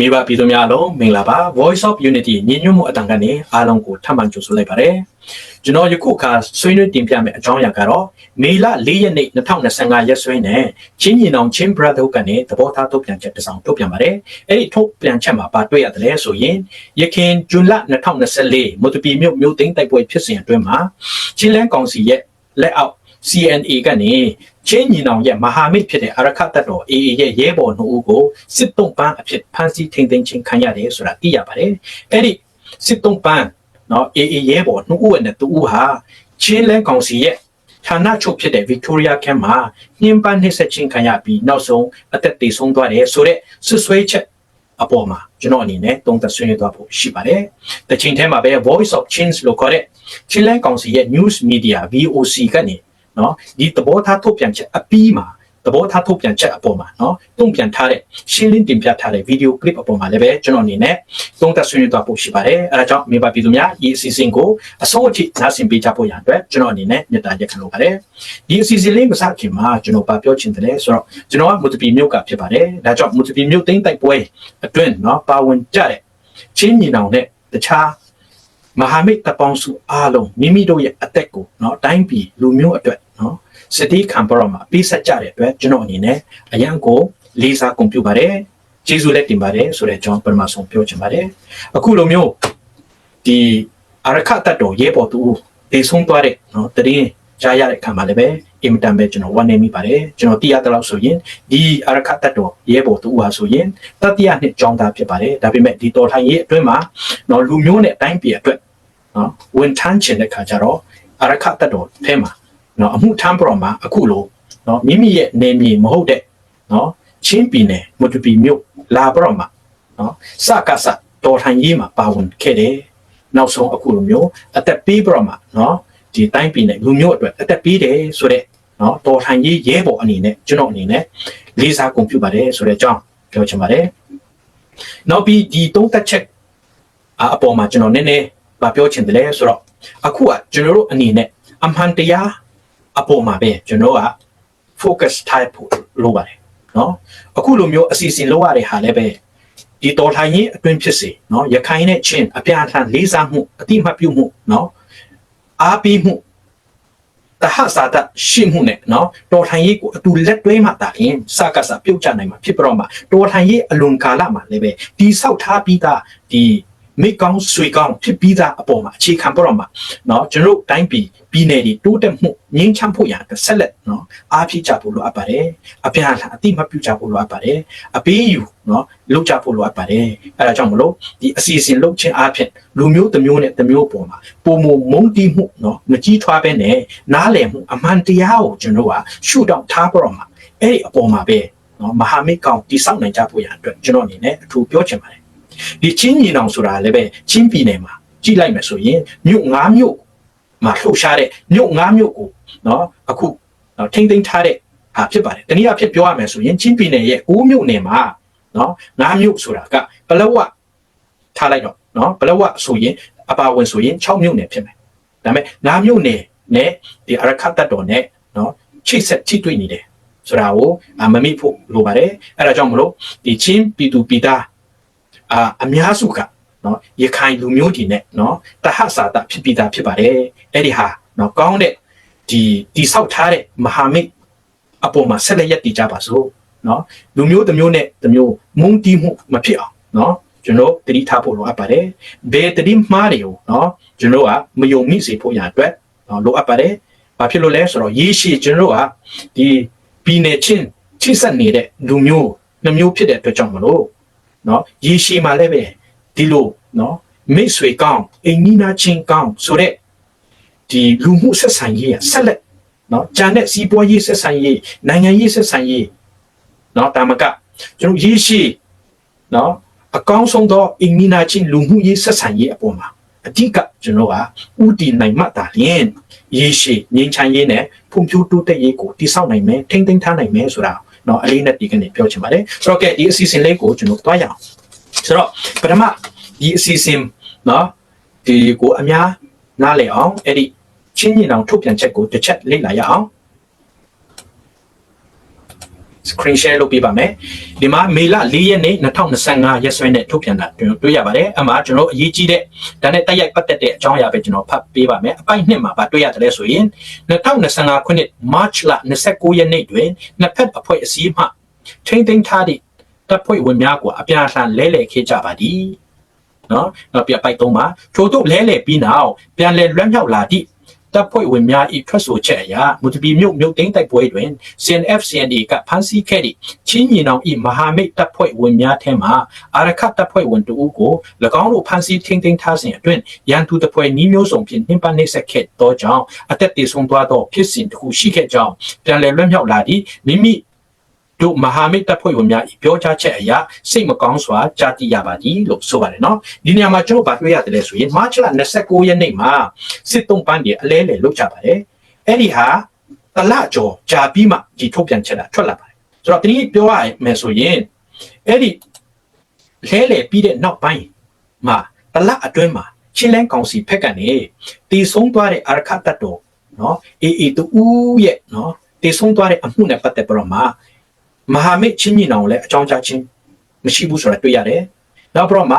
မိဘပြည်သူများအားလုံးမင်္ဂလာပါ Voice of Unity ညီညွတ်မှုအတန်ကနေအားလုံးကိုထပ်မံကြိုဆိုလိုက်ပါတယ်ကျွန်တော်ယခုအခါဆွေးနွေးတင်ပြမယ့်အကြောင်းအရာကတော့မေလ၄ရက်နေ့2025ရက်စွဲနဲ့ချင်းညီနောင်ချင်း brother ကနေသဘောထားထုတ်ပြန်ချက်တစ်စောင်ထုတ်ပြန်ပါတယ်အဲ့ဒီထုတ်ပြန်ချက်မှာပါတွေ့ရတယ်လဲဆိုရင်ရခင်ဇွန်လ2024မုတ်တပီမြို့မြို့သိမ်းတိုက်ပွဲဖြစ်စဉ်အတွင်းမှာချင်းလန်းကောင်စီရဲ့လက်အောက် CNA ကနေချင်းညီနောင်ရဲ့မဟာမိတ်ဖြစ်တဲ့အာရခတ်တပ်တော် AA ရဲ့ရဲဘော်နှုတ်ဦးကိုစစ်တုံးပန်းအဖြစ်ဖမ်းဆီးထိန်းသိမ်းခြင်းခံရတယ်ဆိုတာသိရပါတယ်။အဲ့ဒီစစ်တုံးပန်းနော် AA ရဲဘော်နှုတ်ဦးနဲ့တူဦးဟာချင်းလဲကောင်စီရဲ့ဌာနချုပ်ဖြစ်တဲ့ Victoria Camp မှာညှဉ်းပန်းနှိပ်စက်ခြင်းခံရပြီးနောက်ဆုံးအသက်သေဆုံးသွားတယ်ဆိုတော့ဆွဆွဲချက်အပေါ်မှာကျွန်တော်အနေနဲ့တုံးသက်ဆွေးနွေးသွားဖို့ရှိပါတယ်။တချိန်တည်းမှာပဲ Voice of Change လို့ခေါ်တဲ့ချင်းလဲကောင်စီရဲ့ news media VOC ကနေ နော်ဒီသဘောထားထုတ်ပြန်ချက်အပြီးမှာသဘောထားထုတ်ပြန်ချက်အပေါ်မှာနော်တုံ့ပြန်ထားတဲ့ရှင်းလင်းတင်ပြထားတဲ့ဗီဒီယိုကလစ်အပေါ်မှာလည်းပဲကျွန်တော်အနေနဲ့သုံးသပ်ဆွေးနွေးသွားဖို့ရှိပါတယ်အဲဒါကြောင့်မြေပါပြည်သူများဒီအစီအစဉ်ကိုအဆုံးအထိနားဆင်ပေးကြဖို့ရန်အတွက်ကျွန်တော်အနေနဲ့မေတ္တာရက်ခံလိုပါတယ်ဒီအစီအစဉ်လေးမစခင်မှာကျွန်တော်ပါပြောချင်တယ်ဆိုတော့ကျွန်တော်ကမုတပီမြို့ကဖြစ်ပါတယ်ဒါကြောင့်မုတပီမြို့သိမ်းတိုက်ပွဲအတွင်းနော်ပါဝင်ကြတဲ့ချင်းညီနောင်နဲ့တခြား မဟာမိတ်တပ်ပေါင်းစုအားလုံးမိမိတို့ရဲ့အသက်ကိုเนาะတိုင်းပြည်လူမျိုးအတွက်เนาะစတိခံပရမှာပေးဆက်ကြတဲ့အတွက်ကျွန်တော်အနေနဲ့အရန်ကိုလေးစားကွန်ပျူပါတယ်ကျေးဇူးလက်တင်ပါတယ်ဆိုတဲ့ကျွန်တော်ပထမဆုံးပြောချင်ပါတယ်အခုလိုမျိုးဒီအရခတ်တတ်တော်ရဲဘော်သူဒေဆုံးသွားတဲ့เนาะတရင်ကြားရတဲ့အခါမှာလည်းပဲ အင်မတန်ပဲကျွန်တော်ဝမ်းနေမိပါတယ်ကျွန်တော်တရားတလို့ဆိုရင်ဒီအရခတ်တတော်ရဲဘော်သူဟာဆိုရင်တတိယနှစ်ကြောင်းသားဖြစ်ပါတယ်ဒါပေမဲ့ဒီတော်ထိုင်ရေးအတွင်းမှာနော်လူမျိုးနဲ့အတိုင်းပြည်အတွက်နော်ဝန်ထမ်းချင်တဲ့ခါကျတော့အရခတ်တတော်ထဲမှာနော်အမှုထမ်းပရောမှာအခုလိုနော်မိမိရဲ့နေမည်မဟုတ်တဲ့နော်ချင်းပြည်နယ်မတူပီမြို့လာပရောမှာနော်စကစတော်ထိုင်ရေးမှာပါဝင်ခဲ့တယ်နောက်ဆုံးအခုလိုမျိုးအသက်ပေးပရောမှာနော်ဒီတိုင်းပြည်နယ်လူမျိုးအတွက်အသက်ပေးတယ်ဆိုတဲ့ နော်တော်ထိုင်ရေးရဲဘော်အနေနဲ့ကျွန်တော်အနေနဲ့လေးစားကုန်ပြုပါတယ်ဆိုတဲ့အကြောင်းပြောချင်ပါတယ်နောက်ပြီးဒီသုံးသက်ချက်အပေါ်မှာကျွန်တော်နည်းနည်းမပြောချင်တယ်လေဆိုတော့အခုကကျွန်တော်တို့အနေနဲ့အမှန်တရားအပေါ်မှာပဲကျွန်တော်က focus type ဖို့လိုပါတယ်နော်အခုလိုမျိုးအစီအစဉ်လုပ်ရတဲ့ဟာလည်းပဲဒီတော်ထိုင်ရေးအတွင်းဖြစ်စေနော်ရခိုင်နဲ့ချင်းအပြန်အလှန်လေးစားမှုအတိမတ်ပြုမှုနော်အားပေးမှု တဟစာတရှိမှုနဲ့နော်တော်ထိုင်ရေးကိုအတူလက်တွဲမှတာရင်စကားစပြုတ်ချနိုင်မှာဖြစ်ပြတော့မှာတော်ထိုင်ရေးအလွန်ကာလမှာလည်းပဲဒီဆောက်ထားပြီးသားဒီ မိကောင်းဆွေကောင်းဖြစ်ပြီးသားအပေါ်မှာအခြေခံပေါ်တော့မှာเนาะကျွန်တော်တို့တိုင်းပြည်ပြည်နယ်တွေတိုးတက်မှုငြင်းချမ်းဖို့ရတဲ့ဆက်လက်เนาะအားဖြည့်ကြဖို့လိုအပ်ပါတယ်အပြန်အလှန်အတိမပြုကြဖို့လိုအပ်ပါတယ်အပေးယူเนาะလုပ်ကြဖို့လိုအပ်ပါတယ်အဲဒါကြောင့်မလို့ဒီအစီအစဉ်လုပ်ခြင်းအားဖြင့်လူမျိုးတစ်မျိုးနဲ့တစ်မျိုးပေါ်မှာပုံမမုံတီးမှုเนาะမကြီးထွားပဲနဲ့နားလည်မှုအမှန်တရားကိုကျွန်တော်ကရှုထောင့်ထားပေါ်မှာအဲ့ဒီအပေါ်မှာပဲเนาะမဟာမိတ်ကောင်တိဆောက်နိုင်ကြဖို့ရအတွက်ကျွန်တော်အနေနဲ့အထူးပြောချင်ပါတယ် ဒီချင်းညီနောင်ဆိုတာလည်းပဲချင်းပြည်နယ်မှာကြည့်လိုက်မယ်ဆိုရင်မြို့၅မြို့မှာလှုပ်ရှားတဲ့မြို့၅မြို့ကိုနော်အခုထိမ့်သိမ်းထားတဲ့ဟာဖြစ်ပါတယ်တနည်းအားဖြင့်ပြောရမယ်ဆိုရင်ချင်းပြည်နယ်ရဲ့၉မြို့နယ်မှာနော်၅မြို့ဆိုတာကပလဝထားလိုက်တော့နော်ပလဝဆိုရင်အပါဝင်ဆိုရင်6မြို့နယ်ဖြစ်မယ်ဒါပေမဲ့၅မြို့နယ်နဲ့ဒီအရခတ်တတ်တော်နဲ့နော်ချိတ်ဆက်ချိတ်တွေ့နေတယ်ဆိုတာကိုမမိဖို့လိုပါတယ်အဲဒါကြောင့်မလို့ဒီချင်းပြည်သူပြည်သား အာအများစုကနော်ရခိုင်လူမျိုးတွေနဲ့နော်တဟစာတဖြစ်ပြီးသားဖြစ်ပါတယ်အဲ့ဒီဟာနော်ကောင်းတဲ့ဒီတိဆောက်ထားတဲ့မဟာမိတ်အပေါ်မှာဆက်လက်ရည်တည်ကြပါစို့နော်လူမျိုးတစ်မျိုးနဲ့တစ်မျိုးမုန်းတီးမှုမဖြစ်အောင်နော်ကျွန်တော်တတိထားဖို့လိုအပ်ပါတယ်ဘယ်တတိမှားတွေကိုနော်ကျွန်တော်ကမယုံမိစေဖို့ရအတွက်နော်လိုအပ်ပါတယ်ဘာဖြစ်လို့လဲဆိုတော့ရေရှည်ကျွန်တော်ကဒီပြည်နယ်ချင်းချိဆက်နေတဲ့လူမျိုးနှမျိုးဖြစ်တဲ့အတွက်ကြောင့်မလို့ နော်ရေရှည်မှာလည်းပဲဒီလိုနော်မိတ်ဆွေကောင်းအိမ်နီးနားချင်းကောင်းဆိုတဲ့ဒီလူမှုဆက်ဆံရေးဆက်လက်နော်ဂျန်တဲ့စီးပွားရေးဆက်ဆံရေးနိုင်ငံရေးဆက်ဆံရေးနော်တာမကကျွန်တော်ရေရှည်နော်အကောင်းဆုံးသောအိမ်နီးနားချင်းလူမှုရေးဆက်ဆံရေးအပေါ်မှာအဓိကကျွန်တော်ကဥတီနိုင်မှတာလျင်ရေရှည်ငြိမ်းချမ်းရေးနဲ့ဖွံ့ဖြိုးတိုးတက်ရေးကိုတည်ဆောက်နိုင်မယ်ထိန်းသိမ်းထားနိုင်မယ်ဆိုတာ နော်အလေးနဲ့ဒီကနေ့ပြောချင်ပါတယ်ဆိုတော့ကဲဒီအစီအစဉ်လေးကိုကျွန်တော်တွားရအောင်ဆိုတော့ပထမဒီအစီအစဉ်နော်ဒီကိုအများနားလည်အောင်အဲ့ဒီချင်းညင်အောင်ထုတ်ပြန်ချက်ကိုတစ်ချက်လေ့လာရအောင်စ screen share လုပ်ပေးပါမယ်ဒီမှာမေလ4ရက်နေ့2025ရက်စွဲနဲ့ထုတ်ပြန်တာတွေ့ရပါတယ်အမှကျွန်တော်အရေးကြီးတဲ့ဒါနဲ့တိုက်ရိုက်ပတ်သက်တဲ့အကြောင်းအရာပဲကျွန်တော်ဖတ်ပေးပါမယ်အပိုက်နှစ်မှာဗာတွေ့ရတယ်လဲဆိုရင်2025ခုနှစ် March လ29ရက်နေ့တွင်နှစ်ဖက်အဖွဲ့အစည်းမှထိမ့်သိမ်းထားသည့်တပ်ဖွဲ့ဝင်များကိုအပြာအလှန်လဲလှယ်ခဲ့ကြပါသည်နော်နောက်ပြပိုက်သုံးပါထို့သို့လဲလှယ်ပြီးနောက်ပြန်လဲလွှမ်းမြောက်လာသည့် တပ်ဖွဲ့ဝင်များ၏ထွက်ဆိုချက်အရမူတပီမြို့မြို့သိမ်းတိုက်ပွဲတွင် CNF CND ကဖမ်းဆီးခဲ့သည့်ချင်းညီနောင်၏မဟာမိတ်တပ်ဖွဲ့ဝင်များထဲမှအာရခတပ်ဖွဲ့ဝင်တဦးကို၎င်းတို့ဖမ်းဆီးထိန်းသိမ်းထားစဉ်အတွင်းရန်သူတပ်ဖွဲ့နှီးမျိုးစုံဖြင့်နှိမ့်ပနှိမ့်ဆက်ခဲ့သောကြောင့်အသက်သေဆုံးသွားသောဖြစ်စဉ်တစ်ခုရှိခဲ့ကြောင်းပြန်လည်လွှမ်းမြောက်လာသည့်မိမိ တို့မဟာမိတ်တပ်ဖွဲ့ဝင်များပြောကြားချက်အရစိတ်မကောင်းစွာကြားသိရပါသည်လို့ဆိုပါတယ်နော်ဒီနေရာမှာကျွန်တော်ဗာတွေ့ရတယ်လဲဆိုရင်မတ်လ29ရက်နေ့မှာစစ်တုံးပန်းတွေအလဲလဲလုပ်ကြပါတယ်အဲ့ဒီဟာတလကျော်ကြာပြီးမှဒီထုတ်ပြန်ချက်ကထွက်လာပါတယ်ဆိုတော့ဒီပြောရမယ်ဆိုရင်အဲ့ဒီလဲလဲပြီးတဲ့နောက်ပိုင်းမှာတလအတွင်းမှာချင်းလန်းကောင်စီဖက်ကနေတည်ဆုံးသွားတဲ့အာရခတတ်တော်နော်အေအေတူရဲ့နော်တည်ဆုံးသွားတဲ့အမှုနဲ့ပတ်သက်ပြီးတော့မှ မဟာမိတ်ချင်းညီနောင်လည်းအကြောင်းကြားချင်းမရှိဘူးဆိုတာတွေ့ရတယ်။နောက်ပြီးတော့မှ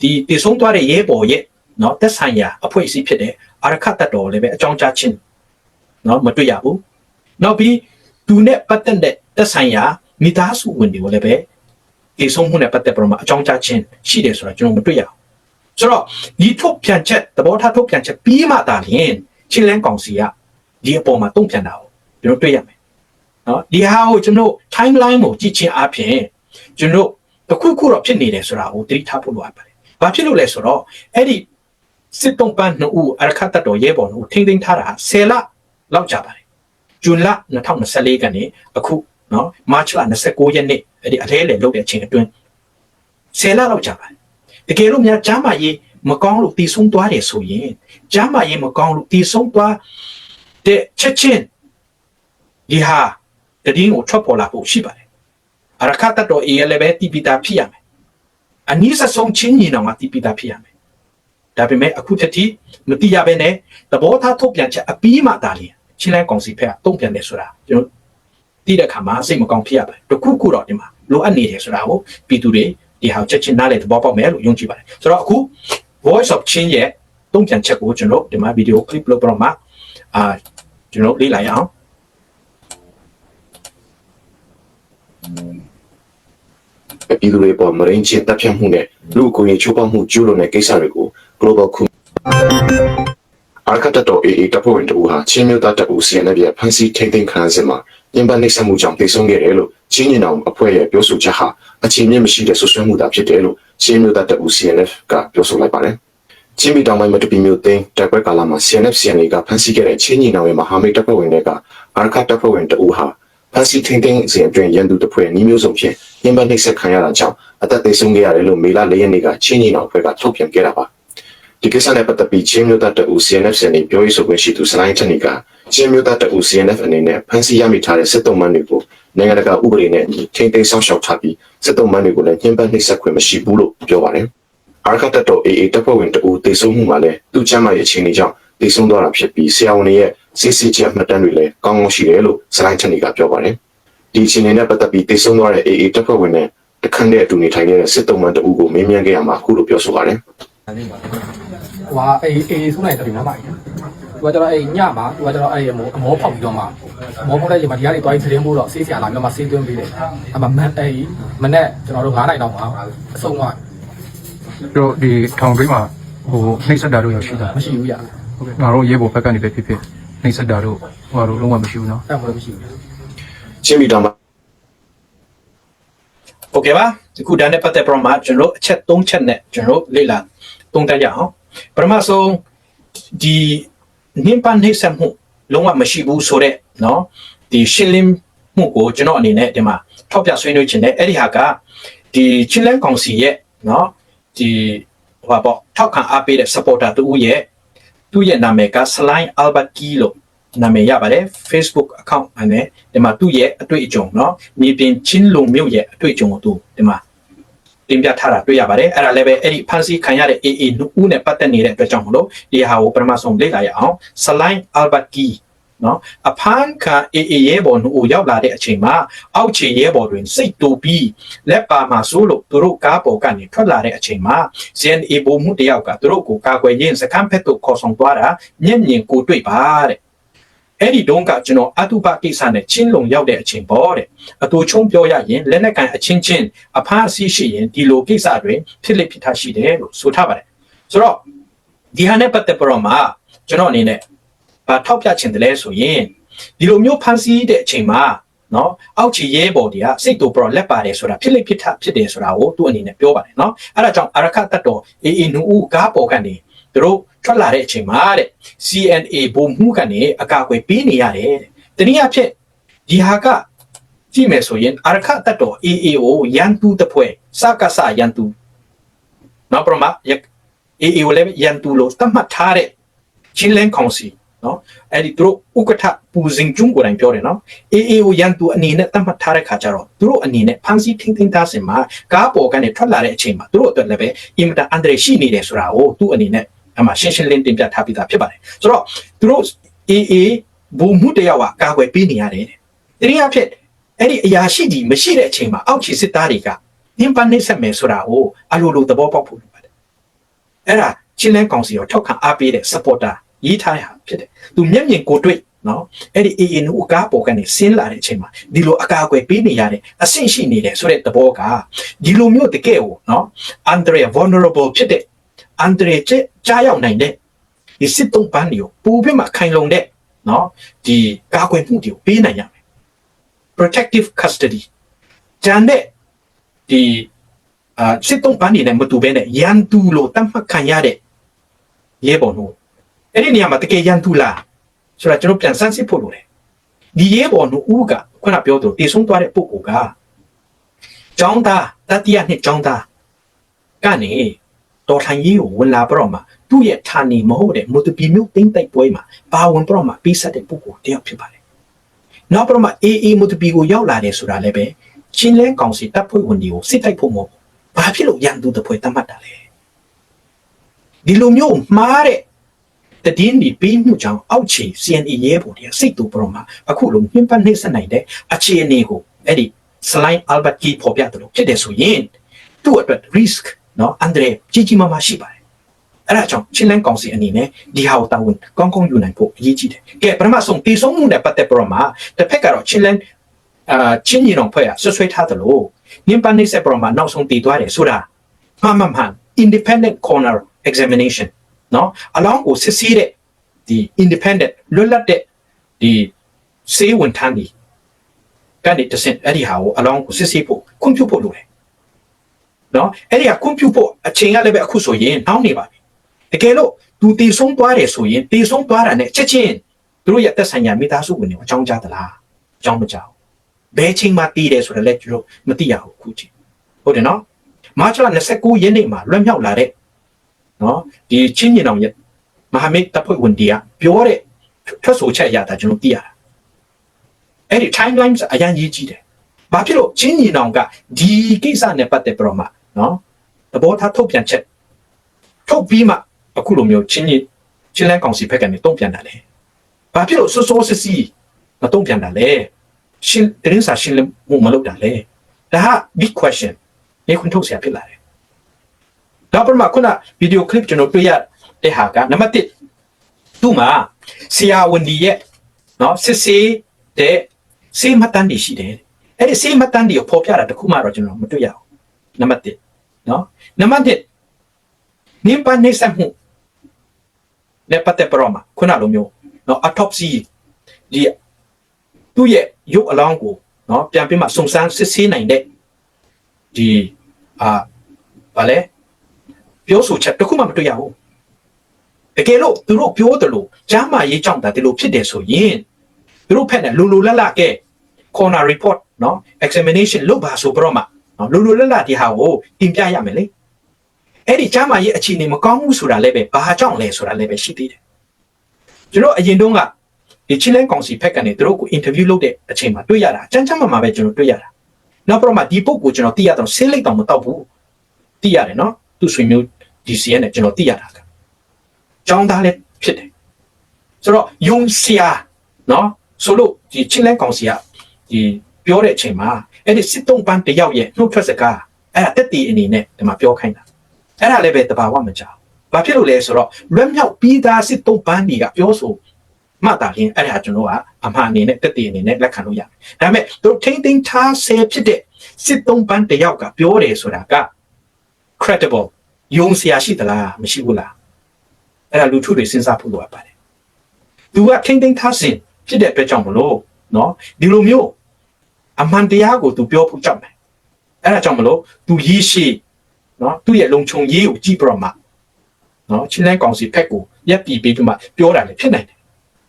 ဒီတည်ဆုံးသွားတဲ့ရဲဘော်ရဲ့နော်သက်ဆိုင်ရာအဖွဲ့အစည်းဖြစ်တဲ့အာရခတတ်တော်လည်းပဲအကြောင်းကြားချင်းနော်မတွေ့ရဘူး။နောက်ပြီးသူနဲ့ပတ်သက်တဲ့သက်ဆိုင်ရာမိသားစုဝင်တွေကိုလည်းပဲတည်ဆုံးမှုနဲ့ပတ်သက်ပြီးတော့မှအကြောင်းကြားချင်းရှိတယ်ဆိုတာကျွန်တော်မတွေ့ရဘူး။ဆိုတော့ဒီထုတ်ပြန်ချက်သဘောထားထုတ်ပြန်ချက်ပြီးမှသာလျှင်ချင်းလန်းကောင်စီကဒီအပေါ်မှာတုံ့ပြန်တာကိုကျွန်တော်တွေ့ရမယ် နော်ဒီဟာကိုကျွန်တော် timeline ကိုကြည့်ချင်းအပြင်ကျွန်တော်တခုခုတော့ဖြစ်နေတယ်ဆိုတာကိုသတိထားဖို့လိုအပ်ပါတယ်။ဘာဖြစ်လို့လဲဆိုတော့အဲ့ဒီစစ်တုံးပန်းနှစ်ဦးအရခတ်တပ်တော်ရဲဘော်တို့ထိမ့်သိမ်းထားတာ10လလောက်ကြာပါတယ်။ဇွန်လ2024ကနေအခုနော်မတ်လ29ရက်နေ့အဲ့ဒီအလဲလေလုပ်တဲ့အချိန်အတွင်း10လလောက်ကြာပါတယ်။တကယ်လို့များကျမ်းမာရေးမကောင်းလို့တည်ဆုံးသွားတယ်ဆိုရင်ကျမ်းမာရေးမကောင်းလို့တည်ဆုံးသွားတဲ့ချက်ချင်းဒီဟာ တည်င်းကိုထွက်ပေါ်လာဖို့ရှိပါတယ်အရခတ်တတော်အေးလည်းပဲတိပိတာဖြစ်ရမယ်အနည်းဆုံးချင်းညီနောင်ကတိပိတာဖြစ်ရမယ်ဒါပေမဲ့အခုတတိမတိရဘဲနဲ့သဘောထားထုတ်ပြန်ချက်အပြီးမှဒါလေးချင်းလဲကောင်စီဖက်ကတုံ့ပြန်တယ်ဆိုတာကျွန်တော်တိတဲ့ခါမှာစိတ်မကောင်းဖြစ်ရပါတယ်တခုခုတော့ဒီမှာလိုအပ်နေတယ်ဆိုတာကိုပြည်သူတွေဒီဟာချက်ချင်းနားလေသဘောပေါက်မယ်လို့ယုံကြည်ပါတယ်ဆိုတော့အခု voice of change ရဲ့တုံ့ပြန်ချက်ကိုကျွန်တော်ဒီမှာဗီဒီယို clip လုပ်ပြတော့မှအာကျွန်တော်လေ့လာရအောင် ပြည်သူတွေပေါ်မရင်းချင်းတပ်ဖြတ်မှုနဲ့လူအခွင့်အရေးချိုးဖောက်မှုကျူးလွန်တဲ့ကိစ္စတွေကို Global ခုအာကတတော်အေအေတပ်ဖွဲ့ဝင်တို့ဟာချင်းမျိုးသားတပ်ဦး CNF ရဲ့ဖန်စီထိမ့်သိမ်းခံရစဉ်မှာပြင်ပနှိပ်စက်မှုကြောင့်တိုက်ဆုံခဲ့တယ်လို့ချင်းညင်အောင်အဖွဲ့ရဲ့ပြောဆိုချက်ဟာအခြေမြင့်မရှိတဲ့ဆွဆွဲမှုသာဖြစ်တယ်လို့ချင်းမျိုးသားတပ်ဦး CNF ကပြောဆိုလိုက်ပါတယ်။ချင်းပြည်တောင်ပိုင်းမတူပီမျိုးသိန်းတပ်ပွဲကာလမှာ CNF CNA ကဖန်စီခဲ့တဲ့ချင်းညင်အောင်ရဲ့မဟာမိတ်တပ်ဖွဲ့ဝင်တွေကအာကတပ်ဖွဲ့ဝင်တို့ဟာ ဖန်စီထိမ့်သိမ်းစဉ်အတွင်းရန်သူတပ်ဖွဲ့နှီးမျိုးစုံဖြင့်ပြင်ပနှိပ်စက်ခံရတာကြောင့်အသက်သေဆုံးခဲ့ရတယ်လို့မေလ၄ရက်နေ့ကချင်းညင်အောင်အဖွဲ့ကထုတ်ပြန်ခဲ့တာပါ။ဒီကိစ္စနဲ့ပတ်သက်ပြီးချင်းမျိုးသားတအူ CNF စနေပြောရေးဆိုခွင့်ရှိသူစလိုင်းထနီကချင်းမျိုးသားတအူ CNF အနေနဲ့ဖန်စီရမိထားတဲ့စစ်တုံးမန်းတွေကိုနိုင်ငံတကာဥပဒေနဲ့ထိမ့်သိမ်းဆောင်ရှောက်ထားပြီးစစ်တုံးမန်းတွေကိုလည်းညှဉ်းပန်းနှိပ်စက်ခွင့်မရှိဘူးလို့ပြောပါတယ်။အာခတ်တတော် AA တပ်ဖွဲ့ဝင်တအူတေဆုံးမှုမှာလည်းသူ့ချမ်းမာရေးအခြေအနေကြောင့် တေဆုံးသွားတာဖြစ်ပြီးဆရာဝန်တွေရဲ့စစ်စစ်ချက်မှတ်တမ်းတွေလည်းကောင်းကောင်းရှိတယ်လို့စလိုင်းထနီကပြောပါတယ်။ဒီအခြေအနေနဲ့ပတ်သက်ပြီးတေဆုံးသွားတဲ့ AA တပ်ဖွဲ့ဝင်နဲ့တခန့်တဲ့အတူနေထိုင်နေတဲ့စစ်တုံးမန်းတအူကိုမေးမြန်းခဲ့ရမှာအခုလိုပြောဆိုပါတယ်။ဟိုကအေးအေးဆုံးနိုင်တယ်ဒီမှာပါသူကကျတော့အေးညမှာသူကကျတော့အေးအမောအမောဖောက်ပြီးတော့မှအမောဖောက်တဲ့ချိန်မှာဒီကနေတွားပြီးသတင်းပို့တော့ဆေးဆရာလာပြီးတော့မှဆေးသွင်းပေးတယ်အမမန်အေးမနဲ့ကျွန်တော်တို့9နိုင်တော့မှာအဆုံးသွားတို့ဒီထောင်တွင်းမှာဟိုနှိမ့်ဆက်တာတို့ရရှိတာမရှိဘူးရ ဟုတ်ကဲ့ငါတို့ရေပေါ်ဘက်ကနေပဲဖြစ်ဖြစ်နှိမ့်ဆက်တာတို့ဟိုတို့လုံးဝမရှိဘူးเนาะ အဲ့မှာမရှိဘူး ချင်းမီတာမှာ โอเคပါအခုဒါနဲ့ပတ်သက်ပြီးတော့မှကျွန်တော်တို့အချက်၃ချက်နဲ့ကျွန်တော်တို့လေ့လာသုံးသပ်ရအောင်ပထမဆုံးဒီနိပန်နှိမ့်ဆက်မှုလုံးဝမရှိဘူးဆိုတော့เนาะဒီရှင်းလင်းမှုကိုကျွန်တော်အနေနဲ့ဒီမှာထောက်ပြဆွေးနွေးခြင်းနဲ့အဲ့ဒီဟာကဒီချင်းလန်းကောင်စီရဲ့เนาะဒီဟိုပါပေါ့ထောက်ခံအားပေးတဲ့ supporter တူရဲ့ သူ့ရဲ့နာမည်က Slime Albert Key လို့နာမည်ရပါတယ် Facebook account နဲ့ဒီမှာသူ့ရဲ့အတွေ့အကြုံเนาะမြေပြင်ချင်းလုံမြို့ရဲ့အတွေ့အကြုံကိုသူဒီမှာတင်ပြထားတာတွေ့ရပါတယ်အဲ့ဒါလည်းပဲအဲ့ဒီဖန်စီခံရတဲ့ AA နုဦးနဲ့ပတ်သက်နေတဲ့အတွက်ကြောင့်မလို့ဒီဟာကိုပထမဆုံးလေ့လာရအောင် Slime Albert Key နော်အဖမ်းခံအေအေရဲဘော်တို့ရောက်လာတဲ့အချိန်မှာအောက်ခြေရဲဘော်တွင်စိတ်တူပြီးလက်ပါမှာဆိုးလို့သူတို့ကားပေါ်ကနေထွက်လာတဲ့အချိန်မှာ CNA ဘုံမှုတယောက်ကသူတို့ကိုကာကွယ်ရင်းစကမ်းဖက်တို့ခေါ်ဆောင်သွားတာမျက်မြင်ကိုယ်တွေ့ပါတဲ့အဲ့ဒီတုန်းကကျွန်တော်အတုပကိစ္စနဲ့ချင်းလုံရောက်တဲ့အချိန်ပေါ့တဲ့အတူချုံပြောရရင်လက်နက်ကန်အချင်းချင်းအဖမ်းအဆီးရှိရင်ဒီလိုကိစ္စတွေဖြစ်လိဖြစ်ထားရှိတယ်လို့ဆိုထားပါတယ်ဆိုတော့ဒီဟာနဲ့ပတ်သက်ပြီးတော့မှကျွန်တော်အနေနဲ့ ဗာထောက်ပြချင်တယ်လဲဆိုရင်ဒီလိုမျိုးဖန်ဆီးတဲ့အချိန်မှာနော်အောက်ချီရဲဘော်တွေကစိတ်တူပရောလက်ပါတယ်ဆိုတာဖြစ်လိဖြစ်ထဖြစ်တယ်ဆိုတာကိုသူ့အနေနဲ့ပြောပါတယ်နော်အဲ့ဒါကြောင့်အရခတ်တတ်တော်အေအေနူဦးကားပေါ်ကနေသူတို့ထွက်လာတဲ့အချိန်မှာတဲ့ CNA ဘုံမှုကနေအကာအကွယ်ပေးနေရတယ်တဲ့တနည်းအားဖြင့်ဒီဟာကကြည့်မယ်ဆိုရင်အရခတ်တတ်တော် AAO ရန်တူတပွဲစကားစရန်တူနော်ပရမယ AAO လည်းရန်တူလို့သတ်မှတ်ထားတဲ့ချင်းလန်းကောင်စီ နော်အဲ့ဒီသူတို့ဥက္ကဋ္ဌပူဇင်ကျုံကိုယ်တိုင်ပြောတယ်နော် AAO ရန်သူအနေနဲ့သတ်မှတ်ထားတဲ့ခါကျတော့သူတို့အနေနဲ့ဖန်စီထင်းထင်းသားစင်မှာကားပေါ်ကနေထွက်လာတဲ့အချိန်မှာသူတို့အတွက်လည်းပဲအင်မတန်အန္တရာယ်ရှိနေတယ်ဆိုတာကိုသူ့အနေနဲ့အမှရှင်းရှင်းလင်းတင်ပြထားပြီးသားဖြစ်ပါတယ်ဆိုတော့သူတို့ AA ဘူမှုတယောက်ကကာကွယ်ပေးနေရတယ်တဲ့တနည်းအားဖြင့်အဲ့ဒီအရာရှိကြီးမရှိတဲ့အချိန်မှာအောက်ခြေစစ်သားတွေကညင်ပန်းနေဆက်မယ်ဆိုတာကိုအလိုလိုသဘောပေါက်ဖို့လိုပါတယ်အဲ့ဒါချင်းလန်းကောင်စီရောထောက်ခံအားပေးတဲ့ supporter ရေးထားရဖြစ်တယ်သူမျက်မြင်ကိုတွေ့နော်အဲ့ဒီ AA နုကားပေါ်ကနေဆင်းလာတဲ့အချိန်မှာဒီလိုအကာအကွယ်ပေးနေရတဲ့အဆင့်ရှိနေတယ်ဆိုတဲ့သဘောကဒီလိုမျိုးတကယ်ကိုနော် Andre vulnerable ဖြစ်တဲ့ Andre ကျကြားရောက်နိုင်တဲ့ဒီစစ်တုံးပန်းတွေကိုပူပြမှခိုင်လုံတဲ့နော်ဒီကာကွယ်မှုတွေကိုပေးနိုင်ရမယ် protective custody ဂျန်တဲ့ဒီအာစစ်တုံးပန်းတွေနဲ့မတူဘဲနဲ့ရန်သူလို့တတ်မှတ်ခံရတဲ့ရဲဘော်တို့ အဲ့ဒီနေရာမှာတကယ်ရန်သူလားဆိုတာကျွန်တော်ပြန်စမ်းစစ်ဖို့လိုတယ်ဒီရဲဘော်တို့ဦးကခုနပြောသလိုတည်ဆုံးသွားတဲ့ပုဂ္ဂိုလ်ကကျောင်းသားတတိယနှစ်ကျောင်းသားကနေတော်ထိုင်ရေးကိုဝင်လာပြတော့မှသူ့ရဲ့ဌာနေမဟုတ်တဲ့မူတပီမျိုးတင်းတိုက်ပွဲမှာပါဝင်ပြတော့မှပေးဆက်တဲ့ပုဂ္ဂိုလ်တယောက်ဖြစ်ပါတယ်နောက်ပြတော့မှအေးအေးမူတပီကိုရောက်လာတယ်ဆိုတာလည်းပဲချင်းလဲကောင်စီတပ်ဖွဲ့ဝင်တွေကိုစစ်တိုက်ဖို့မဟုတ်ဘူးဘာဖြစ်လို့ရန်သူတပွဲတတ်မှတ်တာလဲဒီလိုမျိုးမှားတဲ့ တည်င်းဒီပြီးမှုကြောင့်အောက်ခြေ CNE ရဲဘော်တွေကစိတ်တူပရောမှာအခုလိုညှဉ်းပန်းနှိမ့်ဆက်နိုင်တဲ့အခြေအနေကိုအဲ့ဒီ slide albert key ပေါ်ပြတယ်လို့ဖြစ်တယ်ဆိုရင်သူ့အတွက် risk နော်အန်ဒရကြီးကြီးမားမားရှိပါတယ်အဲ့ဒါကြောင့်ချင်းလန်းကောင်စီအနေနဲ့ဒီဟာကိုတာဝန်ကောင်းကောင်းယူနိုင်ဖို့အရေးကြီးတယ်ကဲပထမဆုံးတည်ဆုံးမှုနဲ့ပတ်သက်ပရောမှာတစ်ဖက်ကတော့ချင်းလန်းအာချင်းညီတော်ဖွဲ့ရဆွဆွဲထားတယ်လို့ညှဉ်းပန်းနှိမ့်ဆက်ပရောမှာနောက်ဆုံးတည်သွားတယ်ဆိုတာမှန်မှန်မှန် independent corner examination နော်အလောင်းကိုစစ်ဆေးတဲ့ဒီ independent လွတ်လပ်တဲ့ဒီစေးဝန်ထမ်းဒီကနေတစင်အဲ့ဒီဟာကိုအလောင်းကိုစစ်ဆေးဖို့ခွင့်ပြုဖို့လိုတယ်နော်အဲ့ဒီဟာခွင့်ပြုဖို့အချိန်ကလည်းပဲအခုဆိုရင်တောင်းနေပါပြီတကယ်လို့သူတည်ဆုံးသွားတယ်ဆိုရင်တည်ဆုံးသွားတာနဲ့ချက်ချင်းသူတို့ရဲ့သက်ဆိုင်ရာမိသားစုဝင်တွေအကြောင်းကြားသလားအကြောင်းမကြားဘူးဘယ်ချိန်မှတည်တယ်ဆိုတော့လည်းကျွန်တော်မသိရဘူးအခုချိန်ဟုတ်တယ်နော်မတ်လ29ရက်နေ့မှာလွတ်မြောက်လာတဲ့ နော်ဒီချင်းမြင်အောင်ရဲ့မဟာမိတ်တပ်ဖွဲ့ဝင်တွေကပြောတဲ့ထွက်ဆိုချက်အရတာကျွန်တော်သိရတာအဲ့ဒီ timeline အရင်ရေးကြည့်တယ်။ဘာဖြစ်လို့ချင်းမြင်အောင်ကဒီကိစ္စနဲ့ပတ်သက်ပြီးတော့မှနော်သဘောထားထုတ်ပြန်ချက်ထုတ်ပြီးမှအခုလိုမျိုးချင်းကြီးချင်းလန်းကောင်စီဘက်ကနေတုံ့ပြန်တာလေ။ဘာဖြစ်လို့စိုးစိုးစစ်စီမတုံ့ပြန်တာလဲ။ရှင်းတင်းစာရှင်းမှုမလုပ်တာလေ။ဒါဟာ big question နေခွန်းထုတ်เสียဖြစ်လာတယ်။ နောက်ပြမခုနဗီဒီယိုကလစ်ကျွန်တော်တွေ့ရတဲ့ဟာကနံပါတ်1သူ့မှာဆရာဝန်ဒီရဲ့နော်စစ်စေးတဲ့စေးမတန်းတွေရှိတယ်။အဲ့ဒီစေးမတန်းတွေကိုပေါ်ပြတာတခုမှတော့ကျွန်တော်မတွေ့ရဘူး။နံပါတ်1နော်နံပါတ်2နင်းပါနေဆက်မှုနဲ့ပတ်သက်ပြတော့မှာခုနလိုမျိုးနော် autopsy ဒီသူ့ရဲ့ရုပ်အလောင်းကိုနော်ပြန်ပြီးမှစုံစမ်းစစ်ဆေးနိုင်တဲ့ဒီအာဗာလဲ ပြောဆိုချက်တစ်ခုမှမတွေ့ရဘူးတကယ်လို့သူတို့ပြောတယ်လို့ဂျာမာရေးကြောင့်တာဒီလိုဖြစ်တယ်ဆိုရင်သူတို့ဖက်နဲ့လူလူလတ်လတ်ကဲ corner report နော် examination လုပ်ပါဆိုပြတော့မှနော်လူလူလတ်လတ်ဒီဟာကိုတင်ပြရမယ်လေအဲ့ဒီဂျာမာရေးအခြေအနေမကောင်းဘူးဆိုတာလည်းပဲဘာကြောင့်လဲဆိုတာလည်းပဲရှိသေးတယ်ကျွန်တော်အရင်တုန်းကဒီချီလန်ကောင်စီဖက်ကနေသူတို့ကို interview လုပ်တဲ့အချိန်မှာတွေ့ရတာအချမ်းချမ်းမှမှာပဲကျွန်တော်တွေ့ရတာနောက်ပြတော့မှဒီပုတ်ကိုကျွန်တော်သိရတော့ဆေးလိတ်တောင်မတော့ဘူးသိရတယ်နော်သူ့ဆွေမျိုး DCN နဲ့ကျွန်တော်သိရတာကကျောင်းသားလည်းဖြစ်တယ်ဆိုတော့ယုံစရာနော်ဆိုလို့ဒီချင်းလဲကောင်စီကဒီပြောတဲ့အချိန်မှာအဲ့ဒီစစ်တုံးပန်းတယောက်ရဲ့နှုတ်ထွက်စကားအဲ့ဒါတက်တီအနေနဲ့ဒီမှာပြောခိုင်းတာအဲ့ဒါလည်းပဲတဘာဝမကြောက်ဘာဖြစ်လို့လဲဆိုတော့လွတ်မြောက်ပြီးသားစစ်တုံးပန်းတွေကပြောဆိုမှတ်တာရင်အဲ့ဒါကျွန်တော်ကအမှန်အနေနဲ့တက်တီအနေနဲ့လက်ခံလို့ရတယ်ဒါပေမဲ့တို့ထိမ့်သိမ်းထားဆဲဖြစ်တဲ့စစ်တုံးပန်းတယောက်ကပြောတယ်ဆိုတာက credible ယုံစရာရှိသလားမရှိဘူးလားအဲ့ဒါလူထုတွေစဉ်းစားဖို့လိုအပ်ပါတယ်သူကထိမ့်သိမ်းထားစဉ်ဖြစ်တဲ့အတွက်ကြောင့်မလို့နော်ဒီလိုမျိုးအမှန်တရားကိုသူပြောဖို့ကြောက်တယ်အဲ့ဒါကြောင့်မလို့သူရည်ရှိနော်သူ့ရဲ့လုံခြုံရေးကိုကြည့်ပြတော့မှနော်ချင်းလဲကောင်စီဖက်ကိုရက်ပြီးပြီးပြီးမှပြောတာလည်းဖြစ်နိုင်တယ်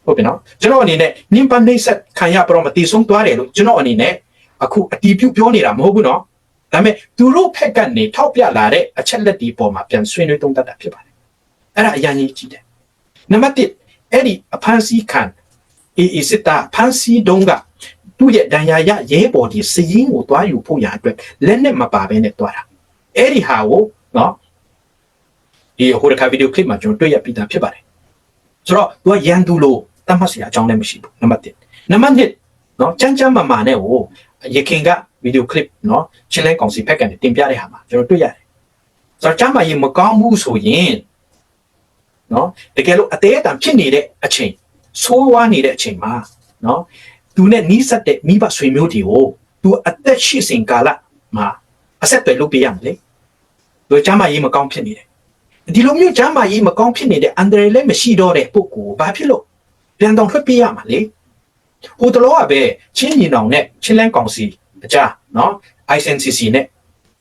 ဟုတ်ပြီနော်ကျွန်တော်အနေနဲ့နင်းပန်းနှိမ့်ဆက်ခံရပြတော့မတည်ဆုံးသွားတယ်လို့ကျွန်တော်အနေနဲ့အခုအတီးပြုတ်ပြောနေတာမဟုတ်ဘူးနော် ဒါပေမဲ့သူတို့ဖက်ကနေထောက်ပြလာတဲ့အချက်လက်ဒီပေါ်မှာပြန်ဆွေးနွေးသုံးသပ်တာဖြစ်ပါတယ်အဲ့ဒါအရင်ကြီးကြည့်တယ်နံပါတ်1အဲ့ဒီအဖန်စီခံအေးအေးစစ်တာဖန်စီတုံးကသူ့ရဲ့ဒဏ်ရာရရဲပေါ်ဒီစည်ရင်းကိုတွားယူဖို့ရအတွက်လက်နဲ့မပါဘဲနဲ့တွားတာအဲ့ဒီဟာကိုနော်ဒီဟိုတခါဗီဒီယိုကလစ်မှာကျွန်တော်တွေ့ရပြီးသားဖြစ်ပါတယ်ဆိုတော့သူကရန်သူလို့တတ်မှတ်စရာအကြောင်းလည်းမရှိဘူးနံပါတ်1နံပါတ်2နော်ချမ်းချမ်းမာမာနဲ့ဟိုရခင်က ဗီဒီယိုကလစ်နော်ချင်းလဲကောင်စီဖက်ကနေတင်ပြတဲ့ဟာမှာကျွန်တော်တွေ့ရတယ်ဆိုတော့ချမ်းမာရင်မကောင်းဘူးဆိုရင်နော်တကယ်လို့အသေးအတန်ဖြစ်နေတဲ့အချိန်ဆိုးဝါးနေတဲ့အချိန်မှာနော်သူနဲ့နီးစပ်တဲ့မိဘဆွေမျိုးတွေကိုသူအသက်ရှိစဉ်ကာလမှာအဆက်အသွယ်လုပ်ပေးရမယ်လေသူချမ်းမာရေးမကောင်းဖြစ်နေတယ်ဒီလိုမျိုးချမ်းမာရေးမကောင်းဖြစ်နေတဲ့အန်ဒရယ်လည်းမရှိတော့တဲ့ပုဂ္ဂိုလ်ဘာဖြစ်လို့ပြန်တောင်ထွက်ပေးရမှာလေဟိုတလောကပဲချင်းညီနောင်နဲ့ချင်းလန်းကောင်စီ အကြနော် ICNCC နဲ့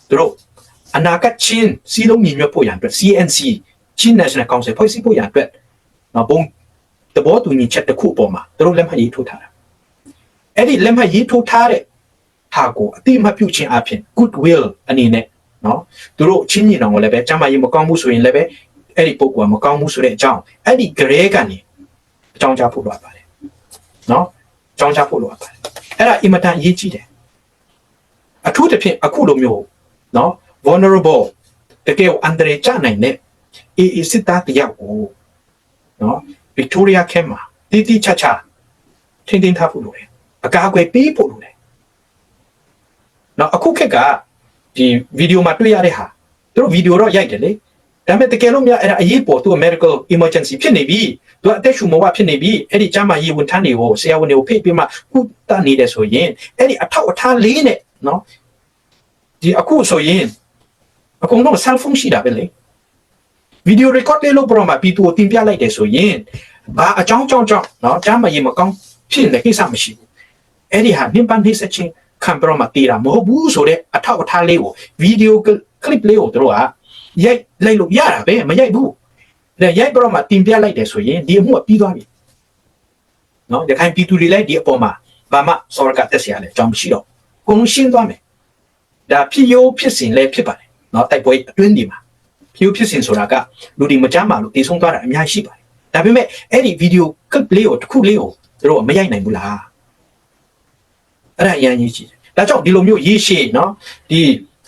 သူတို့အနာဂတ်ချင်းစီလုံးညီညွတ်ဖို့ရန်အတွက် CNC ချင်း National Council ဖွဲ့စည်းဖို့ရန်အတွက်နော်ဘုံတဘောတူညီချက်တစ်ခုအပေါ်မှာသူတို့လက်မှတ်ရေးထိုးထားတာအဲ့ဒီလက်မှတ်ရေးထိုးထားတဲ့ဟာကိုအတိအမှတ်ပြုခြင်းအပြင် goodwill အနေနဲ့နော်သူတို့ချင်းညီနောင်ကိုလည်းပဲကျမ်းမာရေးမကောင်းဘူးဆိုရင်လည်းပဲအဲ့ဒီပုံကမကောင်းဘူးဆိုတဲ့အကြောင်းအဲ့ဒီ grade ကနေအကြောင်းကြားဖို့လိုအပ်ပါတယ်နော်အကြောင်းကြားဖို့လိုအပ်ပါတယ်အဲ့ဒါအင်မတန်အရေးကြီးတယ် အထူးသဖြင့်အခုလိုမျိုးနော် vulnerable တကယ်အန္တရာယ်ကြနိုင်တဲ့အေးအေးစစ်သားတယောက်ကိုနော် Victoria Camp မှာတီးတီးချာချာထိမ့်သိမ်းထားဖို့လိုတယ်အကာအကွယ်ပေးဖို့လိုတယ်နော်အခုခက်ကဒီဗီဒီယိုမှာတွေ့ရတဲ့ဟာသူတို့ဗီဒီယိုတော့ရိုက်တယ်လေဒါပေမဲ့တကယ်လို့များအဲ့ဒါအရေးပေါ်သူ medical emergency ဖြစ်နေပြီသူအသက်ရှူမဝဖြစ်နေပြီအဲ့ဒီကျန်းမာရေးဝန်ထမ်းတွေကိုဆရာဝန်တွေကိုဖိတ်ပြီးမှကုသနေတယ်ဆိုရင်အဲ့ဒီအထောက်အထားလေးနဲ့နော် ဒီအခုဆိုရင်အကုန်လုံး cell phone ရှိတာပဲလေဗီဒီယို record လေးလုပ်ပြတော့မှပြီးသူကိုတင်ပြလိုက်တယ်ဆိုရင်ဘာအကြောင်းကြောင့်ကြောင့်နော်ကျမ်းမာရေးမကောင်းဖြစ်နေတဲ့ကိစ္စမရှိဘူးအဲ့ဒီဟာနှိမ့်ပန်းနှိမ့်ဆက်ချင်းခံပြတော့မှတေးတာမဟုတ်ဘူးဆိုတော့အထောက်အထားလေးကိုဗီဒီယို clip လေးကိုတို့ကရိုက်လိုက်လို့ရတာပဲမရိုက်ဘူးဒါရိုက်ပြတော့မှတင်ပြလိုက်တယ်ဆိုရင်ဒီအမှုကပြီးသွားပြီနော်ရခိုင်ပြည်သူတွေလည်းဒီအပေါ်မှာဘာမှစောရကတက်เสียရလဲအကြောင်းမရှိတော့အကုန်လုံးရှင်းသွားမယ် ဒါဖြစ်ရိုးဖြစ်စဉ်လည်းဖြစ်ပါတယ်နော်တိုက်ပွဲအတွင်းဒီမှာဖြစ်ရိုးဖြစ်စဉ်ဆိုတာကလူဒီမကြမ်းပါလို့တည်ဆုံးသွားတာအများကြီးရှိပါတယ်ဒါပေမဲ့အဲ့ဒီဗီဒီယို clip လေးကိုတစ်ခုလေးကိုတို့ကမရိုက်နိုင်ဘူးလားအဲ့ဒါအရင်ကြီးကြည့်တယ်ဒါကြောင့်ဒီလိုမျိုးရေးရှည်နော်ဒီ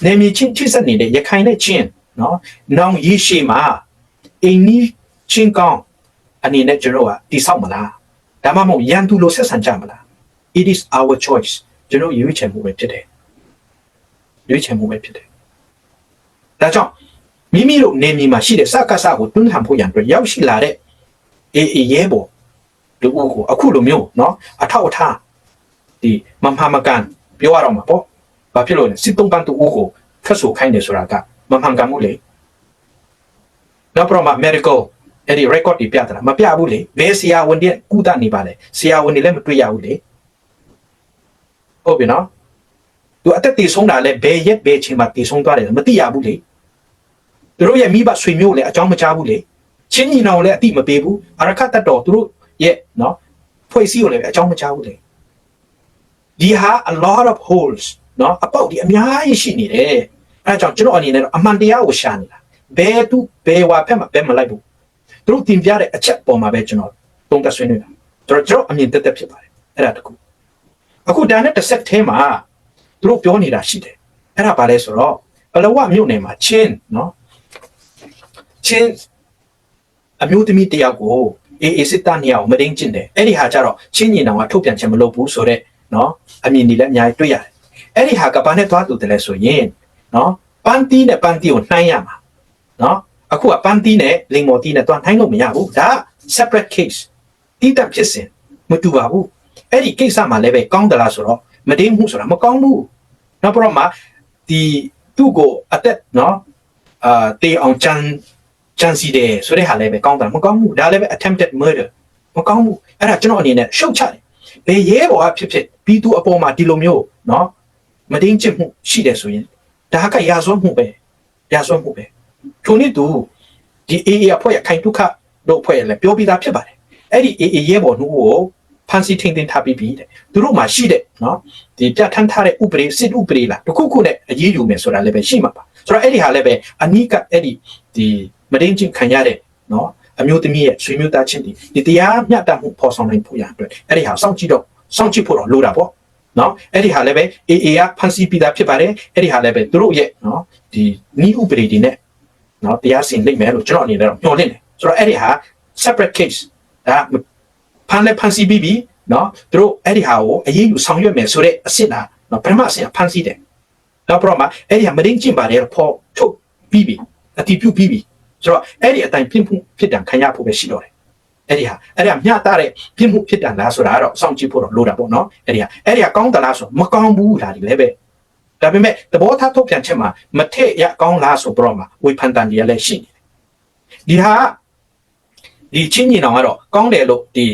နေမြေချင်းချိဆက်နေတဲ့ရခိုင်နဲ့ချင်းနော်နောင်ရေးရှည်မှာအင်းနီချင်းကောင်းအနေနဲ့ကျွန်တော်ကတိဆောက်မလားဒါမှမဟုတ်ရန်သူလိုဆက်ဆံကြမလား it is our choice ကျွန်တော်ရွေးချယ်မှုပဲဖြစ်တယ် ရွေးချယ်မှုပဲဖြစ်တယ်ဒါကြောင့်မိမိတို့နေမြေမှာရှိတဲ့စကားစကိုတွန်းလှန်ဖို့ရန်အတွက်ရောက်ရှိလာတဲ့အေးအေးရဲပေါ်လူဦးကိုအခုလိုမျိုးเนาะအထောက်အထားဒီမမမကန်ပြောရအောင်မှာပေါ့ဘာဖြစ်လို့လဲစစ်တုံးပန်းတူဦးကိုဖတ်ဆိုခိုင်းတယ်ဆိုတာကမမှန်ကန်မှုလေနောက်ပြတော့မှ medical အဲ့ဒီ record တွေပြတာလားမပြဘူးလေဘယ်ဆရာဝန်တွေကုသနေပါလဲဆရာဝန်တွေလည်းမတွေ့ရဘူးလေဟုတ်ပြီနော် သူအသက်တည်ဆုံးတာလဲဘယ်ရက်ဘယ်ချိန်မှာတည်ဆုံးသွားတယ်လဲမသိရဘူးလေသူတို့ရဲ့မိဘဆွေမျိုးလည်းအကြောင်းမကြားဘူးလေချင်းညီနောင်လည်းအတိမပေးဘူးအရခတ်တတ်တော်သူတို့ရဲ့နော်ဖွဲ့စည်းကိုလည်းအကြောင်းမကြားဘူးလေဒီဟာ a lot of holes နော်အပေါက်ဒီအများကြီးရှိနေတယ်အဲဒါကြောင့်ကျွန်တော်အနေနဲ့တော့အမှန်တရားကိုရှာနေတာဘယ်သူဘယ်ဝါဖက်မှာဘယ်မလိုက်ဘူးသူတို့တင်ပြတဲ့အချက်ပေါ်မှာပဲကျွန်တော်တုံးသက်ဆွေးနွေးတာကျွန်တော်ကျွန်တော်အမြင်တက်တက်ဖြစ်ပါတယ်အဲ့ဒါတခုအခုဒါနဲ့တစ်ဆက်ထဲမှာ သူတို့ပြောနေတာရှိတယ်အဲ့ဒါဘာလဲဆိုတော့ဘလဝမြို့နယ်မှာချင်းနော်ချင်းအမျိုးသမီးတယောက်ကိုအေးအေးစစ်သားနှစ်ယောက်မတင်းကျင့်တယ်အဲ့ဒီဟာကြတော့ချင်းညီနောင်ကထုတ်ပြန်ချက်မလုပ်ဘူးဆိုတော့နော်အမြင်ဒီလည်းအများကြီးတွေ့ရတယ်အဲ့ဒီဟာကဘာနဲ့သွားတူတယ်လဲဆိုရင်နော်ပန်းတီးနဲ့ပန်းတီးကိုနှိုင်းရမှာနော်အခုကပန်းတီးနဲ့လိန်မော်တီးနဲ့သွားနှိုင်းလို့မရဘူးဒါက separate case တိတက်ဖြစ်စဉ်မတူပါဘူးအဲ့ဒီကိစ္စမှာလည်းပဲကောင်းသလားဆိုတော့မတင်းမှုဆိုတာမကောင်းဘူး နောက်ပြီးတော့မှဒီသူ့ကိုအသက်နော်အာတေအောင်ချန်ချန်စီတယ်ဆိုတဲ့ဟာလည်းပဲကောင်းတယ်မကောင်းဘူးဒါလည်းပဲ attempted murder မကောင်းဘူးအဲ့ဒါကျွန်တော်အနေနဲ့ရှုတ်ချတယ်ဘယ်ရဲဘော်ကဖြစ်ဖြစ်ပြီးသူအပေါ်မှာဒီလိုမျိုးနော်မတင်းချစ်မှုရှိတယ်ဆိုရင်ဒါကရာဇဝတ်မှုပဲရာဇဝတ်မှုပဲထိုနည်းတူဒီ AA အဖွဲ့ရခိုင်ဒုက္ခတို့အဖွဲ့ရလည်းပြောပြီးသားဖြစ်ပါတယ်အဲ့ဒီ AA ရဲဘော်နှုတ်ကို ဖန်စီထိန်သိမ်းထားပြီးပြီတဲ့သူတို့မှာရှိတဲ့နော်ဒီပြဋ္ဌာန်းထားတဲ့ဥပဒေစစ်ဥပဒေလားတစ်ခုခုနဲ့အရေးယူမယ်ဆိုတာလည်းပဲရှိမှာပါဆိုတော့အဲ့ဒီဟာလည်းပဲအနိကအဲ့ဒီဒီမတင်းချင်းခံရတဲ့နော်အမျိုးသမီးရဲ့ဆွေမျိုးသားချင်းဒီဒီတရားမျှတမှုဖော်ဆောင်နိုင်ဖို့ရအတွက်အဲ့ဒီဟာစောင့်ကြည့်တော့စောင့်ကြည့်ဖို့တော့လိုတာပေါ့နော်အဲ့ဒီဟာလည်းပဲ AA ကဖန်စီပြီးသားဖြစ်ပါတယ်အဲ့ဒီဟာလည်းပဲသူတို့ရဲ့နော်ဒီဤဥပဒေတွေနဲ့နော်တရားစီရင်လိမ့်မယ်လို့ကျွန်တော်အနေနဲ့တော့မျှော်လင့်တယ်ဆိုတော့အဲ့ဒီဟာ separate case ဒါ ဖန်လဲဖန်စီပြီးပြီနော်သူတို့အဲ့ဒီဟာကိုအရေးယူဆောင်ရွက်မယ်ဆိုတဲ့အစ်စ်လားနော်ပထမအဆင့်ကဖန်စီတယ်နောက်ပြီးတော့မှအဲ့ဒီဟာမရင်းကျင့်ပါတယ်ဖို့ထုတ်ပြီးပြီအတိပြုပြီးပြီဆိုတော့အဲ့ဒီအတိုင်းပြင်မှုဖြစ်တံခံရဖို့ပဲရှိတော့တယ်အဲ့ဒီဟာအဲ့ဒီဟာမျှတတဲ့ပြင်မှုဖြစ်တံလားဆိုတာကတော့စောင့်ကြည့်ဖို့တော့လိုတာပေါ့နော်အဲ့ဒီဟာအဲ့ဒီဟာကောင်းသလားဆိုမကောင်းဘူးဒါဒီလည်းပဲဒါပေမဲ့သဘောထားထုတ်ပြန်ချက်မှာမထည့်ရကောင်းလားဆိုတော့မှဝေဖန်တန်ကြီးလည်းရှိနေတယ်ဒီဟာဒီချင်းညီနောင်ကတော့ကောင်းတယ်လို့ဒီ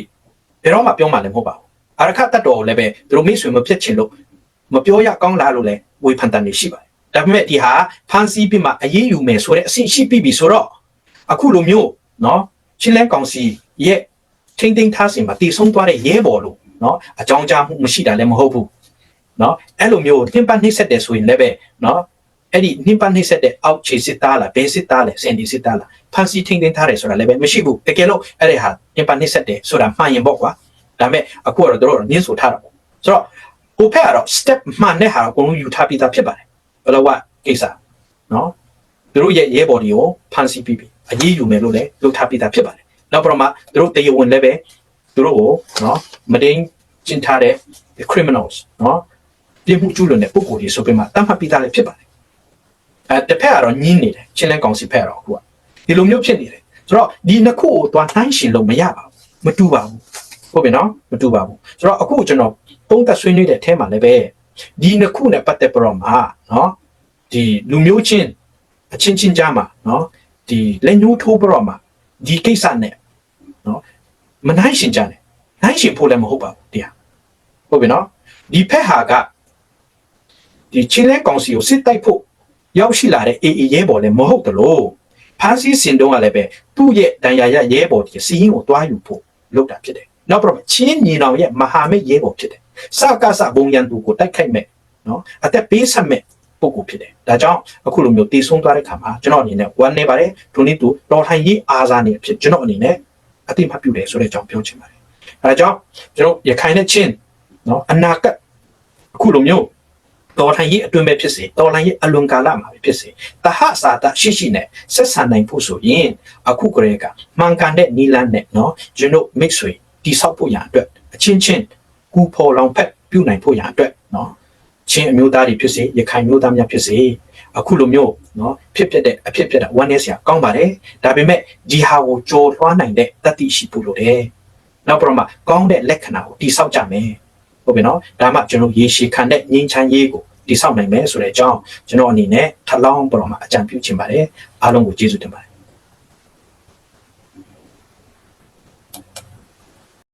ဘယ်တော့မှပြောမှလည်းမဟုတ်ပါဘူးအရခတ်တတ်တော်ကိုလည်းပဲသူတို့မိတ်ဆွေမဖြစ်ချင်လို့မပြောရကောင်းလားလို့လည်းဝေဖန်တန်နေရှိပါတယ်ဒါပေမဲ့ဒီဟာဖန်စီပြီးမှအရေးယူမယ်ဆိုတဲ့အဆင့်ရှိပြီပြီဆိုတော့အခုလိုမျိုးနော်ချင်းလဲကောင်စီရဲ့ထိမ့်သိမ်းထားစဉ်မှာတည်ဆုံးသွားတဲ့ရဲဘော်လို့နော်အကြောင်းကြားမှုမရှိတာလည်းမဟုတ်ဘူးနော်အဲ့လိုမျိုးနှိမ့်ပတ်နှိမ့်ဆက်တယ်ဆိုရင်လည်းပဲနော် အဲ့ဒီနှိမ့်ပတ်နှိမ့်ဆက်တဲ့အောက်ခြေစစ်သားလားဘယ်စစ်သားလဲစင်ဒီစစ်သားလားဖန်စီထိမ့်သိမ်းထားတယ်ဆိုတာလည်းပဲမရှိဘူးတကယ်လို့အဲ့ဒီဟာနှိမ့်ပတ်နှိမ့်ဆက်တယ်ဆိုတာမှန်ရင်ပေါ့ကွာဒါပေမဲ့အခုကတော့တို့ညှင်းဆိုထားတာပေါ့ဆိုတော့ဟိုဖက်ကတော့ step မှန်တဲ့ဟာကိုအကုန်လုံးယူထားပြီးသားဖြစ်ပါတယ်ဘယ်လိုကကိစ္စနော်သူတို့ရဲ့ရဲဘော်တွေကိုဖန်စီပြီးပြီအရေးယူမယ်လို့လည်းလုပ်ထားပြီးသားဖြစ်ပါတယ်နောက်ပြီးတော့မှသူတို့တရားဝင်လည်းပဲသူတို့ကိုနော်မတင်းကျင့်ထားတဲ့ criminals နော်ပြစ်မှုကျူးလွန်တဲ့ပုဂ္ဂိုလ်တွေဆိုပြီးမှတတ်မှတ်ပြီးသားလည်းဖြစ်ပါတယ် အဲတစ်ဖက်ကတော့ညင်းနေတယ်ချင်းလန်းကောင်စီဖက်ကတော့အခုကဒီလိုမျိုးဖြစ်နေတယ်ဆိုတော့ဒီနှစ်ခုကိုသွားနှိုင်းရှင်လို့မရပါဘူးမတူပါဘူးဟုတ်ပြီနော်မတူပါဘူးဆိုတော့အခုကျွန်တော်သုံးသပ်ဆွေးနွေးတဲ့အထဲမှာလည်းပဲဒီနှစ်ခုနဲ့ပတ်သက်ပြီးတော့မှနော်ဒီလူမျိုးချင်းအချင်းချင်းကြားမှာနော်ဒီလက်ညှိုးထိုးပြီးတော့မှဒီကိစ္စနဲ့နော်မနိုင်ရှင်ကြတယ်နိုင်ရှင်ဖို့လည်းမဟုတ်ပါဘူးတရားဟုတ်ပြီနော်ဒီဖက်ဟာကဒီချင်းလဲကောင်စီကိုစစ်တိုက်ဖို့ ရောက်ရှိလာတဲ့အေအေရဲဘော်လည်းမဟုတ်တလို့ဖန်စီစင်တုံးကလည်းပဲသူ့ရဲ့တန်ရာရရဲဘော်ဒီစီရင်ကိုတွားယူဖို့လုပ်တာဖြစ်တယ်နောက်ပြီးတော့ချင်းညီနောင်ရဲ့မဟာမိတ်ရဲဘော်ဖြစ်တယ်စကားစဘုံရန်သူကိုတိုက်ခိုက်မဲ့နော်အသက်ပေးဆက်မဲ့ပုဂ္ဂိုလ်ဖြစ်တယ်ဒါကြောင့်အခုလိုမျိုးတည်ဆုံးသွားတဲ့ခါမှာကျွန်တော်အနေနဲ့ဝမ်းနေပါတယ်ဒုနည်းတူတော်ထိုင်ရေးအားစားနေဖြစ်ကျွန်တော်အနေနဲ့အတိမပြုတယ်ဆိုတဲ့အကြောင်းပြောချင်ပါတယ်ဒါကြောင့်ကျွန်တော်ရခိုင်နဲ့ချင်းနော်အနာကအခုလိုမျိုး တော်လှန်ရေးအတွင်းပဲဖြစ်စေတော်လှန်ရေးအလွန်ကာလမှာပဲဖြစ်စေတဟစာတရှိရှိနဲ့ဆက်ဆံနိုင်ဖို့ဆိုရင်အခုကလေးကမှန်ကန်တဲ့နီလန်းနဲ့နော်ကျွန်တော်မိတ်ဆွေတိဆောက်ဖို့ရအတွက်အချင်းချင်းကူဖော်လောင်ဖက်ပြုနိုင်ဖို့ရအတွက်နော်ချင်းအမျိုးသားတွေဖြစ်စေရခိုင်မျိုးသားများဖြစ်စေအခုလိုမျိုးနော်ဖြစ်ဖြစ်တဲ့အဖြစ်ဖြစ်တဲ့ oneness ဆရာကောင်းပါတယ်ဒါပေမဲ့ဒီဟာကိုကြော်လွှားနိုင်တဲ့တတိရှိဖို့လိုတယ်နောက်ပြီးတော့မှကောင်းတဲ့လက္ခဏာကိုတိဆောက်ကြမယ်ဟုတ်ပြီနော်ဒါမှကျွန်တော်ရေရှည်ခံတဲ့ငြိမ်းချမ်းရေးကို တိဆောက်နိုင်မယ်ဆိုတဲ့အကြောင်းကျွန်တော်အနေနဲ့ထပ်လောင်းပေါ်မှာအကြံပြုချင်ပါတယ်အားလုံးကိုကျေးဇူးတင်ပါတယ်